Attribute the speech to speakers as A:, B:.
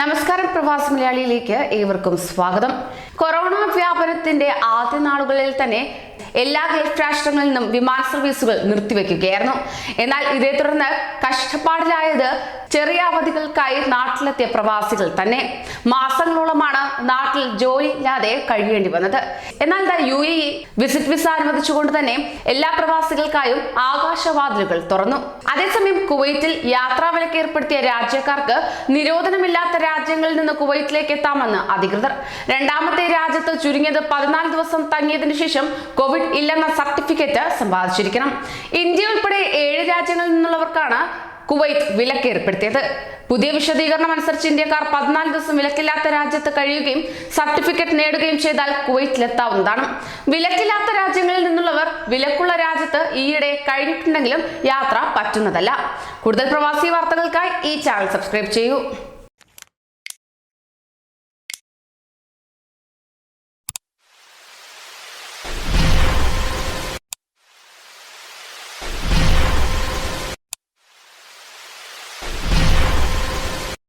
A: നമസ്കാരം പ്രവാസി മലയാളിയിലേക്ക് ഏവർക്കും സ്വാഗതം. കൊറോണ വ്യാപനത്തിന്റെ ആദ്യ നാളുകളിൽ തന്നെ എല്ലാ ഗൾഫ് രാഷ്ട്രങ്ങളിൽ നിന്നും വിമാന സർവീസുകൾ നിർത്തിവെക്കുകയായിരുന്നു. എന്നാൽ ഇതേ തുടർന്ന് കഷ്ടപ്പാടിലായത് ചെറിയ അവധികൾക്കായി നാട്ടിലെത്തിയ പ്രവാസികൾ തന്നെ. മാസങ്ങളോളമാണ് നാട്ടിൽ ജോലി ഇല്ലാതെ കഴിയേണ്ടി വന്നത്. എന്നാൽ യു എ വിസിറ്റ് വിസ അനുവദിച്ചുകൊണ്ട് തന്നെ എല്ലാ പ്രവാസികൾക്കായും ആകാശവാതിലുകൾ തുറന്നു. അതേസമയം കുവൈറ്റിൽ യാത്രാ വിലക്ക് ഏർപ്പെടുത്തിയ രാജ്യക്കാർക്ക് നിരോധനമില്ലാത്ത രാജ്യങ്ങളിൽ നിന്ന് കുവൈറ്റിലേക്ക് എത്താമെന്ന് അധികൃതർ. രണ്ടാമത്തെ രാജ്യത്ത് ചുരുങ്ങിയത് പതിനാല് ദിവസം തങ്ങിയതിനു ശേഷം കോവിഡ് ഇല്ലെന്ന സർട്ടിഫിക്കറ്റ് സമ്പാദിച്ചിരിക്കണം. ഇന്ത്യ ഉൾപ്പെടെ ഏഴ് രാജ്യങ്ങളിൽ നിന്നുള്ളവർക്കാണ് കുവൈറ്റ് വിലക്ക് ഏർപ്പെടുത്തിയത്. പുതിയ വിശദീകരണം അനുസരിച്ച് ഇന്ത്യക്കാർ പതിനാല് ദിവസം വിലക്കില്ലാത്ത രാജ്യത്ത് കഴിയുകയും സർട്ടിഫിക്കറ്റ് നേടുകയും ചെയ്താൽ കുവൈറ്റിലെത്താവുന്നതാണ് വിലക്കില്ലാത്ത രാജ്യങ്ങളിൽ നിന്നുള്ളവർ വിലക്കുള്ള രാജ്യത്ത് ഈയിടെ കഴിഞ്ഞിട്ടുണ്ടെങ്കിലും യാത്ര പറ്റുന്നതല്ല. കൂടുതൽ പ്രവാസി വാർത്തകൾക്കായി ഈ ചാനൽ സബ്സ്ക്രൈബ് ചെയ്യൂ.